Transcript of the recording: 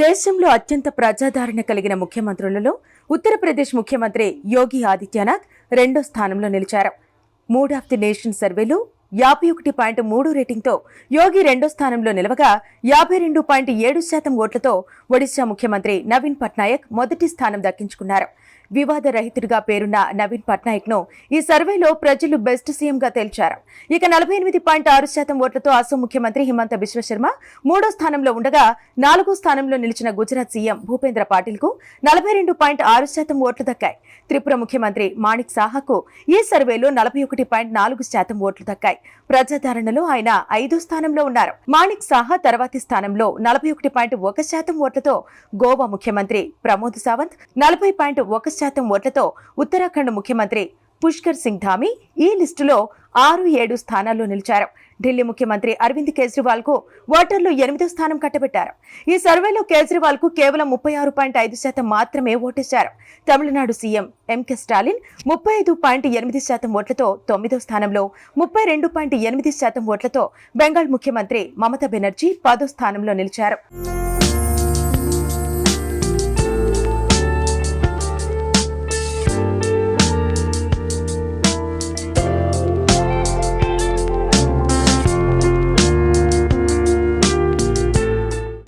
దేశంలో అత్యంత ప్రజాదరణ కలిగిన ముఖ్యమంత్రులలో ఉత్తరప్రదేశ్ ముఖ్యమంత్రి యోగి ఆదిత్యనాథ్ రెండో స్థానంలో నిలిచారు. మూడ్ ఆఫ్ ది నేషన్ సర్వేలో యాభై ఒకటి పాయింట్ మూడు రేటింగ్తో యోగి రెండో స్థానంలో నిలవగా యాభై రెండు పాయింట్ ఏడు శాతం ఓట్లతో ఒడిశా ముఖ్యమంత్రి నవీన్ పట్నాయక్ మొదటి స్థానం దక్కించుకున్నారు. వివాదరహితుడిగా పేరున్న నవీన్ పట్నాయక్ను ఈ సర్వేలో ప్రజలు బెస్ట్ సీఎంగా తేల్చారు. ఇక నలభై ఎనిమిది పాయింట్ ఆరు శాతం ఓట్లతో అసోం ముఖ్యమంత్రి హిమంత బిశ్వశర్మ మూడో స్థానంలో ఉండగా నాలుగో స్థానంలో నిలిచిన గుజరాత్ సీఎం భూపేంద్ర పాటిల్కు నలభై రెండు పాయింట్ ఆరు శాతం ఓట్లు దక్కాయి. త్రిపుర ముఖ్యమంత్రి మాణిక్ సాహాకు ఈ సర్వేలో నలభై ఒకటి పాయింట్ నాలుగు శాతం ఓట్లు దక్కాయి. ప్రజాదరణలో ఆయన ఐదో స్థానంలో ఉన్నారు. మాణిక్ సాహా తర్వాతి స్థానంలో నలభై ఒకటి పాయింట్ ఒక శాతం ఓట్లతో గోవా ముఖ్యమంత్రి ప్రమోద్ సావంత్ నలభై పాయింట్ ఒక శాతం ఓట్లతో ఉత్తరాఖండ్ ముఖ్యమంత్రి పుష్కర్ సింగ్ ధామి ఈ లిస్టులో ఆరు ఏడు స్థానాల్లో నిలిచారు. ఢిల్లీ ముఖ్యమంత్రి అరవింద్ కేజ్రీవాల్కు ఓటర్లు ఎనిమిదో స్థానం కట్టబెట్టారు. ఈ సర్వేలో కేజ్రీవాల్కు కేవలం ముప్పై ఆరు పాయింట్ ఐదు శాతం మాత్రమే ఓటేశారు. తమిళనాడు సీఎం ఎంకే స్టాలిన్ ముప్పై ఐదు పాయింట్ ఎనిమిది శాతం ఓట్లతో తొమ్మిదో స్థానంలో ముప్పై రెండు పాయింట్ ఎనిమిది శాతం ఓట్లతో బెంగాల్ ముఖ్యమంత్రి మమతా బెనర్జీ పదో స్థానంలో నిలిచారు.